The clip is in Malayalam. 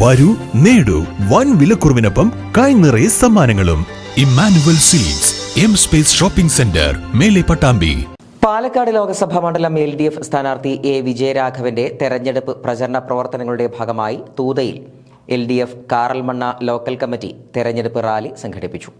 വരൂ നേടൂ. വൻ വിലക്കുറവിനൊപ്പം കൈ നിറയെ സമ്മാനങ്ങളും. Emmanuel seeds M space shopping centre മേലെ പട്ടാമ്പി. പാലക്കാട് ലോക്സഭാ മണ്ഡലം എൽ ഡി എഫ് സ്ഥാനാർത്ഥി എ വിജയരാഘവന്റെ തെരഞ്ഞെടുപ്പ് പ്രചരണ പ്രവർത്തനങ്ങളുടെ ഭാഗമായി തൂതയിൽ L D F Karalmanna local committee തെരഞ്ഞെടുപ്പ് റാലി സംഘടിപ്പിച്ചു.